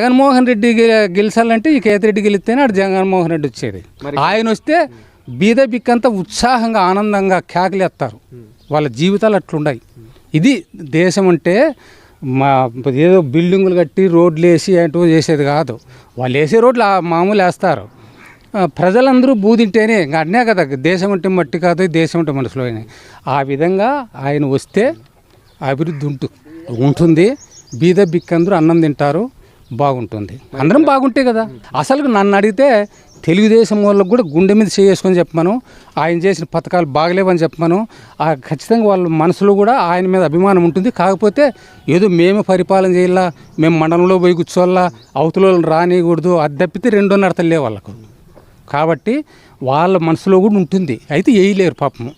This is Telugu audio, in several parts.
జగన్మోహన్ రెడ్డి గెలిచాలంటే ఈ కేతిరెడ్డి గెలిస్తేనే అటు జగన్మోహన్ రెడ్డి వచ్చేది. ఆయన వస్తే బీద బిక్కంతా ఉత్సాహంగా ఆనందంగా కేకలేస్తారు. వాళ్ళ జీవితాలు అట్లుండాయి. ఇది దేశం అంటే మా ఏదో బిల్డింగులు కట్టి రోడ్లు వేసి అంటూ చేసేది కాదు. వాళ్ళు వేసే రోడ్లు మామూలు వేస్తారు. ప్రజలందరూ బూదింటేనే ఇంకా అన్నే కదా దేశం అంటే మట్టి కాదు దేశం అంటే మనసులో అయినాయి ఆ విధంగా ఆయన వస్తే అభివృద్ధి ఉంటు ఉంటుంది. బీద బిక్కందరూ అన్నం తింటారు. బాగుంటుంది. అందరం బాగుంటే కదా. అసలు నన్ను అడిగితే తెలుగుదేశం వాళ్ళకు కూడా గుండె మీద చేసుకొని చెప్పమను ఆయన చేసిన పథకాలు బాగలేవని చెప్పమను. ఆ ఖచ్చితంగా వాళ్ళ మనసులో కూడా ఆయన మీద అభిమానం ఉంటుంది. కాకపోతే ఏదో మేము పరిపాలన చేయాలా మేము మండలంలో పోయి కూర్చోవాలా అవతల రానియకూడదు అది తప్పితే రెండున్నర తల్లే వాళ్ళకు. కాబట్టి వాళ్ళ మనసులో కూడా ఉంటుంది. అయితే వేయలేరు పాపము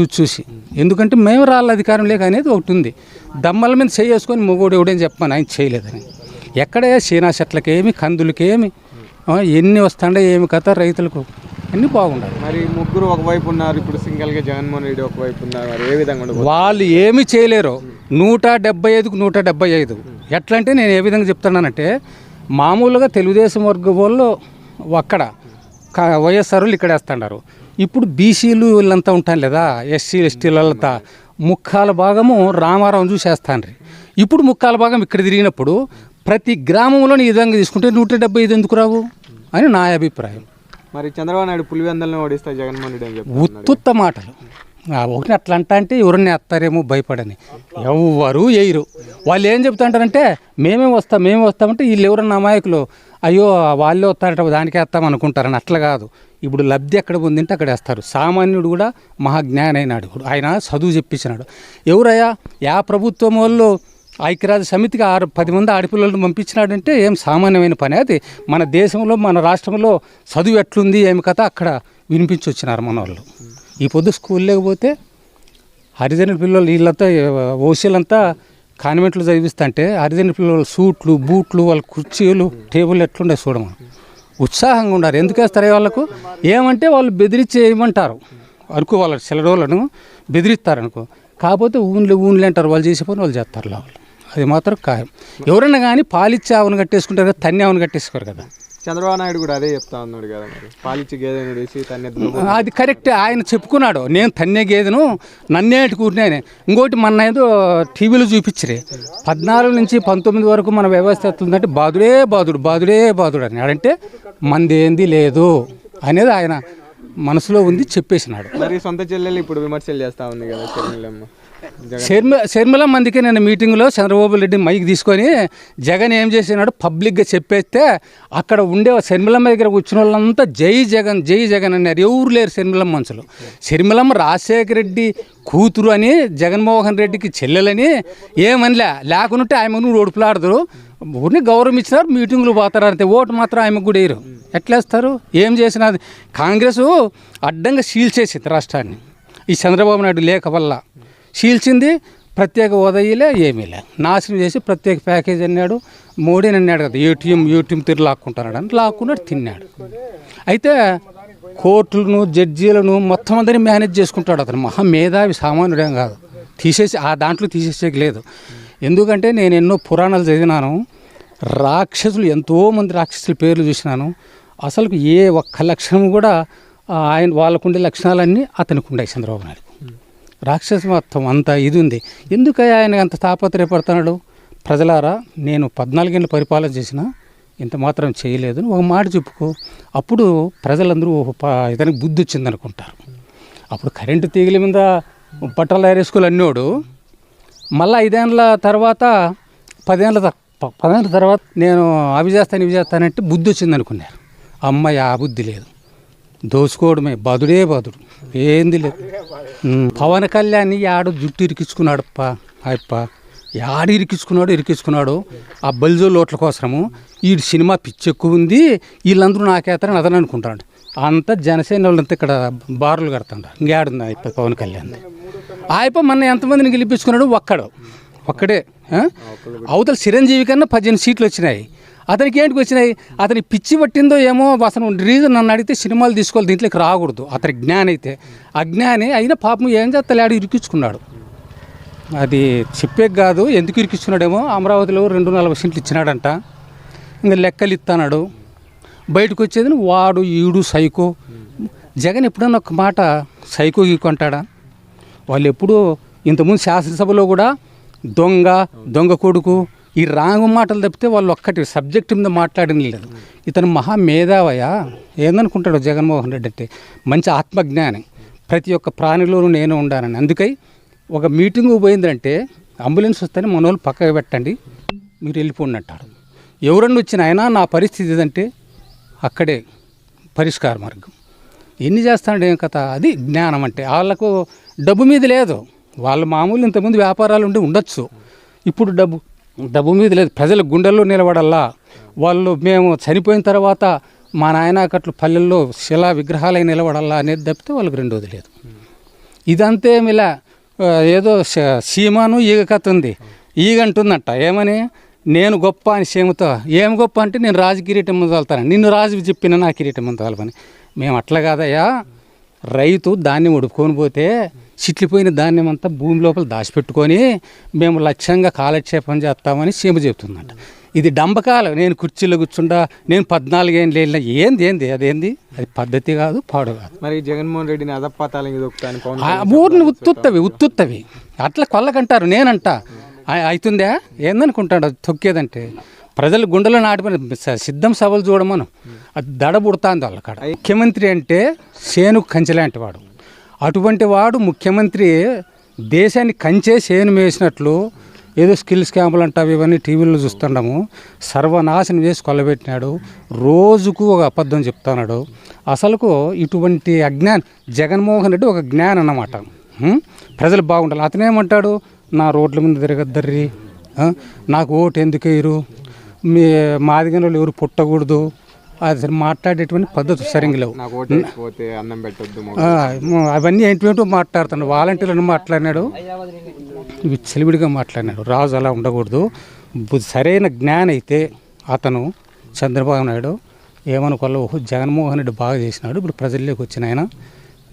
చూసి చూసి. ఎందుకంటే మేము రాళ్ళ అధికారం లేక అనేది ఒకటి ఉంది. దమ్మల మీద చేసుకొని మొగోడు ఎవడని చెప్పాను ఆయన చేయలేదని. ఎక్కడే సీనా చెట్లకేమి కందులకేమి? ఎన్ని వస్తాండే ఏమి కథ? రైతులకు అన్నీ బాగుండాలి. మరి ముగ్గురు ఒకవైపు ఉన్నారు ఇప్పుడు సింగిల్గా జగన్మోహన్ రెడ్డి ఒకవైపు ఉన్నారు మరి ఏ విధంగా వాళ్ళు ఏమి చేయలేరు. నూట డెబ్బై ఐదుకు నూట డెబ్బై ఐదు. ఎట్లా అంటే నేను ఏ విధంగా చెప్తున్నానంటే మామూలుగా తెలుగుదేశం వర్గ వాళ్ళు అక్కడ క- వైఎస్ఆర్ వాళ్ళు ఇక్కడ వేస్తున్నారు ఇప్పుడు బీసీలు వీళ్ళంతా ఉంటాను లేదా? ఎస్సీ ఎస్టీలంతా ముక్కాల భాగము రామారావు చూసి వేస్తాండ్రి ఇప్పుడు ముక్కాల భాగం ఇక్కడ తిరిగినప్పుడు ప్రతి గ్రామంలో ఈ విధంగా తీసుకుంటే నూట డెబ్బై ఐదు ఎందుకు రావు? అని నా అభిప్రాయం. మరి చంద్రబాబు నాయుడు పులివెందలను ఓడిస్తా జగన్మోహన్ రెడ్డి అని చెప్పి ఉత్తుత్త మాటలు. ఆ ఒకటి అట్లా అంటా అంటే ఎవరిని ఎత్తారేమో భయపడని. ఎవ్వరు వేయరు వాళ్ళు ఏం చెప్తుంటారంటే మేమే వస్తాం మేమే వస్తామంటే వీళ్ళు ఎవరన్నా అమాయకులు అయ్యో వాళ్ళే వస్తారట దానికి వేస్తాం అనుకుంటారని. అట్లా కాదు. ఇప్పుడు లబ్ధి ఎక్కడ పొందింటే అక్కడ వేస్తారు. సామాన్యుడు కూడా మహాజ్ఞాని అయినాడు ఆయన చదువు చెప్పించినాడు. ఎవరయ్యా? యా ప్రభుత్వం వాళ్ళు ఐక్యరాజ్య సమితికి ఆరు పది మంది ఆడపిల్లలను పంపించినాడంటే ఏం సామాన్యమైన పని? అది మన దేశంలో మన రాష్ట్రంలో చదువు ఎట్లుంది ఏమి కథ అక్కడ వినిపించి వచ్చినారు మన వాళ్ళు ఈ పొద్దు స్కూల్ లేకపోతే హరిజన పిల్లలు వీళ్ళంతా ఓసీలంతా కాన్వెంట్లు చదివిస్తుంటే హరిజన పిల్లలు సూట్లు బూట్లు వాళ్ళ కుర్చీలు టేబుల్ ఎట్లుండే చూడమని ఉత్సాహంగా ఉండారు. ఎందుకు వేస్తారు వాళ్ళకు? ఏమంటే వాళ్ళు బెదిరించి ఏమంటారు? అనుకో వాళ్ళ చిల్లరోళ్ళను బెదిరిస్తారు అనుకో కాకపోతే ఊన్లే ఊన్లే అంటారు. వాళ్ళు చేసే పని వాళ్ళు చేస్తారు వాళ్ళు అది మాత్రం ఖాయం. ఎవరైనా కానీ పాలిచ్చి ఆవును కట్టేసుకుంటారు కదా తన్ని ఆవును కట్టేసుకోరు కదా. చంద్రబాబు నాయుడు కూడా అదే చెప్తా ఉన్నాడు కదా మరి. పాలిచ్చి గేదెని వేసి తన అది కరెక్ట్. ఆయన చెప్పుకున్నాడు నేను తన్నే గేదెను నన్నేటి కూరినాయని ఇంకోటి మొన్న ఏదో టీవీలో చూపించరే. పద్నాలుగు నుంచి పంతొమ్మిది వరకు మన వ్యవస్థ ఎట్లుందంటే బాధుడే బాధుడు బాధుడే బాధుడు అని. అంటే మందేంది లేదు అనేది ఆయన మనసులో ఉంది చెప్పేసినాడు. మరి సొంత చెల్లెలు ఇప్పుడు విమర్శలు చేస్తా ఉంది కదా షర్మిలమ్మ శర్మ శర్మిల మందికి నేను మీటింగ్లో చంద్రబాబు రెడ్డి మైక్ తీసుకొని జగన్ ఏం చేసినాడు పబ్లిక్గా చెప్పేస్తే అక్కడ ఉండే శర్మిలమ్మ దగ్గర కూర్చున్న వాళ్ళంతా జై జగన్ జై జగన్ అన్నారు. ఎవరు లేరు శర్మిలమ్మ మనుషులు. శర్మిలమ్మ రాజశేఖర రెడ్డి కూతురు అని జగన్మోహన్ రెడ్డికి చెల్లెలని ఏమనిలే. లేకుంటే ఆమెను ఓడిపులాడదురు ఊరిని గౌరవం ఇచ్చినారు మీటింగులు పోతారు అంతే. ఓటు మాత్రం ఆమెకు కూడా వేయరు. ఎట్లేస్తారు? ఏం చేసినది కాంగ్రెస్ అడ్డంగా సీల్ చేసింది రాష్ట్రాన్ని. ఈ చంద్రబాబు నాయుడు లేక వల్ల. చీల్చింది ప్రత్యేక ఉదయలే ఏమీ లే నాశనం చేసి ప్రత్యేక ప్యాకేజ్ అన్నాడు. మోడీని అన్నాడు కదా ఏటీఎం ఏటీఎం తిరిగి లాక్కుంటున్నాడు అని లాక్కున్నాడు తిన్నాడు. అయితే కోర్టులను జడ్జీలను మొత్తం అందరినీ మేనేజ్ చేసుకుంటాడు అతను. మహా మేధావి సామాన్యుడేం కాదు. తీసేసి ఆ దాంట్లో తీసేసేకి లేదు. ఎందుకంటే నేను ఎన్నో పురాణాలు చదివినాను. రాక్షసులు ఎంతోమంది రాక్షసుల పేర్లు చూసినాను. అసలు ఏ ఒక్క లక్షణం కూడా ఆయన వాళ్ళకుండే లక్షణాలన్నీ అతనికి ఉండే చంద్రబాబు నాయుడు. రాక్షస మొత్తం అంత ఇది ఉంది ఎందుకు ఆయన అంత తాపత్రయపడుతున్నాడు? ప్రజలారా నేను పద్నాలుగేళ్ళు పరిపాలన చేసిన ఇంత మాత్రం చేయలేదు. ఒక మాట చెప్పుకో. అప్పుడు ప్రజలందరూ ఇతనికి బుద్ధి వచ్చింది అనుకుంటారు అప్పుడు కరెంటు తీగల మీద బట్టలు తయారేసుకోలు అన్నోడు మళ్ళీ ఐదేళ్ళ తర్వాత పదేళ్ళ పదేళ్ళ తర్వాత నేను అవి చేస్తాను ఇవి చేస్తానంటే బుద్ధి వచ్చింది అనుకున్నారు అమ్మాయి ఆ బుద్ధి లేదు. దోచుకోవడమే బదుడే బదుడు. ఏంది లేదు పవన్ కళ్యాణ్ యాడు జుట్టు ఇరికించుకున్నాడప్ప అప్ప యాడు ఇరికించుకున్నాడు ఇరికించుకున్నాడు ఆ బల్జో లోట్ల కోసము ఈ సినిమా పిచ్చి ఎక్కువ ఉంది వీళ్ళందరూ నాకేతారని అతను అనుకుంటాడు. అంత జనసేన వాళ్ళంతా ఇక్కడ బార్లు కడతాడు ఇంకేడుంది అయిపోయి పవన్ కళ్యాణ్. ఆయప్ప మొన్న ఎంతమందిని గెలిపించుకున్నాడు? ఒక్కడు. ఒక్కడే. అవతల చిరంజీవి కన్నా పద్దెనిమిది సీట్లు వచ్చినాయి. అతనికి ఏంటికి వచ్చినాయి? అతని పిచ్చి పట్టిందో ఏమో అసలు రీజన్ నన్ను అడిగితే సినిమాలు తీసుకోవాలి దీంట్లోకి రాకూడదు. అతని జ్ఞానం అయితే. అజ్ఞాని అయినా పాపం ఏం చేస్తలేడు ఇరికించుకున్నాడు. అది చెప్పే కాదు ఎందుకు ఇరికించుకున్నాడేమో? అమరావతిలో రెండు నలభై సెంట్లు ఇచ్చినాడంట. ఇంకా లెక్కలు ఇస్తాడు బయటకు వచ్చేది వాడు ఈడు సైకో. జగన్ ఎప్పుడన్నా ఒక మాట సైకో గీకుంటాడా వాళ్ళు ఎప్పుడూ ఇంతకుముందు శాసనసభలో కూడా దొంగ దొంగ కొడుకు ఈ రాంగ్ మాటలు తప్పితే వాళ్ళు ఒక్కటి సబ్జెక్ట్ మీద మాట్లాడిన లేదు. ఇతను మహా మేధావయా ఏందనుకుంటాడు జగన్మోహన్ రెడ్డి అంటే మంచి ఆత్మజ్ఞాని. ప్రతి ఒక్క ప్రాణిలోనూ నేను ఉండానని అందుకై ఒక మీటింగ్ పోయిందంటే అంబులెన్స్ వస్తేనే మన వాళ్ళు పక్కకు పెట్టండి మీరు వెళ్ళిపోండి ఎవరన్నా వచ్చిన అయినా నా పరిస్థితి ఇదంటే అక్కడే పరిష్కార మార్గం. ఎన్ని చేస్తాడు ఏం కథ? అది జ్ఞానం అంటే. వాళ్ళకు డబ్బు మీద లేదు. వాళ్ళ మామూలు ఇంతకుముందు వ్యాపారాలు ఉండి ఉండొచ్చు. ఇప్పుడు డబ్బు డబ్బు మీద లేదు. ప్రజల గుండెల్లో నిలబడల్లా. వాళ్ళు మేము చనిపోయిన తర్వాత మా నాయనకట్లు పల్లెల్లో శిలా విగ్రహాలై నిలబడల్లా అనేది తప్పితే వాళ్ళకి రెండోది లేదు. ఇదంతేమిలా ఇలా ఏదో సీమాను ఈగ కథ ఉంది ఈగ అంటుందంట. ఏమని? నేను గొప్ప అని సీమతో. ఏం గొప్ప అంటే నేను రాజు కిరీటం ముందు వెళ్తానని. నిన్ను రాజు చెప్పిన నా కిరీటం ముందు వెళ్ళమని మేము అట్లా కాదయ్యా. రైతు దాన్ని ఉడుపుకొని పోతే చిట్లిపోయిన ధాన్యం అంతా భూమి లోపల దాచిపెట్టుకొని మేము లక్ష్యంగా కాలక్షేపం చేస్తామని సీమ చెబుతుందంట. ఇది డంబకాలం. నేను కుర్చీలో కూర్చుండా నేను పద్నాలుగేళ్ళు వెళ్ళిన ఏంది ఏంది అదేంది? అది పద్ధతి కాదు పాడు కాదు. మరి జగన్మోహన్ రెడ్డిని అదపాతాలని ఊరిని ఉత్తుత్తవి ఉత్తుత్తవి. అట్లా కొల్లకంటారు నేనంట. అవుతుందా ఏందనుకుంటాడు తొక్కేదంటే. ప్రజలు గుండెలో నాటిపోయిన సిద్ధం సభలు చూడమను. అది దడ పుడుతుంది వాళ్ళకాడ ముఖ్యమంత్రి అంటే సేను కంచెలాంటి వాడు అటువంటి వాడు ముఖ్యమంత్రి దేశాన్ని కంచే చేయను వేసినట్లు ఏదో స్కిల్స్ క్యాంపులు అంటావు ఇవన్నీ టీవీలో చూస్తున్నాము సర్వనాశనం చేసి కొల్లబెట్టినాడు. రోజుకు ఒక అబద్ధం చెప్తున్నాడు. అసలుకు ఇటువంటి అజ్ఞాన్ జగన్మోహన్ రెడ్డి ఒక జ్ఞాన్ అన్నమాట. ప్రజలు బాగుండాలి. అతనేమంటాడు నా రోడ్ల మీద తిరగద్దర్రి. నాకు ఓటు ఎందుకు వేయరు? మీ మాదిగనలు ఎవరు పుట్టకూడదు? అది మాట్లాడేటువంటి పద్ధతి సరిగ్గా లేవు. అవన్నీ ఏంటో మాట్లాడుతున్నాడు. వాలంటీర్లను మాట్లాడినాడు. విచ్చలివిడిగా మాట్లాడినాడు. రాజు అలా ఉండకూడదు. సరైన జ్ఞానం అయితే అతను చంద్రబాబు నాయుడు ఏమనుకోవాలి ఓహో జగన్మోహన్ రెడ్డి బాగా చేసినాడు. ఇప్పుడు ప్రజల్లోకి వచ్చిన ఆయన.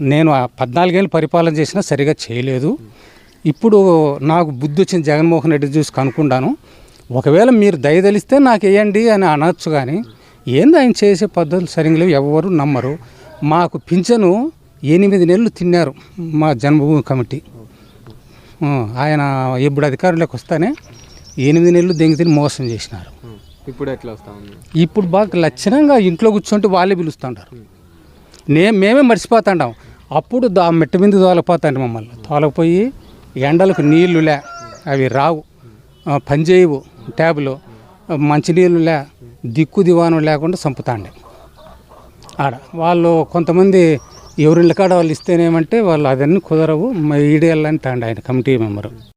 నేను ఆ పద్నాలుగేళ్ళు పరిపాలన చేసినా సరిగా చేయలేదు. ఇప్పుడు నాకు బుద్ధి వచ్చిన జగన్మోహన్ రెడ్డి చూసి కనుక్కుంటాను. ఒకవేళ మీరు దయదలిస్తే నాకు వేయండి అని అనొచ్చు కానీ ఏంది ఆయన చేసే పద్ధతులు సరిగ్గా లేవు? ఎవరు నమ్మరు. మాకు పింఛను ఎనిమిది నెలలు తిన్నారు మా జన్మభూమి కమిటీ. ఆయన ఇప్పుడు అధికారంలోకి వస్తానే ఎనిమిది నెలలు దెంగి తిని మోసం చేసినారు. ఇప్పుడు ఎట్లా వస్తా ఇప్పుడు బాగా లక్షణంగా ఇంట్లో కూర్చుంటే వాళ్ళే పిలుస్తుంటారు. నే మేమే మర్చిపోతాండాం అప్పుడు దా మెట్ట మీద తోలకపోతాండి మమ్మల్ని. తోలకపోయి ఎండలకు నీళ్ళు లే అవి రావు. పనిచేయవు ట్యాబులు ఆ, మంచినీళ్ళు లే దిక్కు దివాణం లేకుండా చంపుతాండి. ఆడ వాళ్ళు కొంతమంది ఎవరిళ్ళ కాడ వాళ్ళు ఇస్తేనేమంటే వాళ్ళు అదన్నీ కుదరవు ఈడేళ్ళని తాండి ఆయన కమిటీ మెంబరు.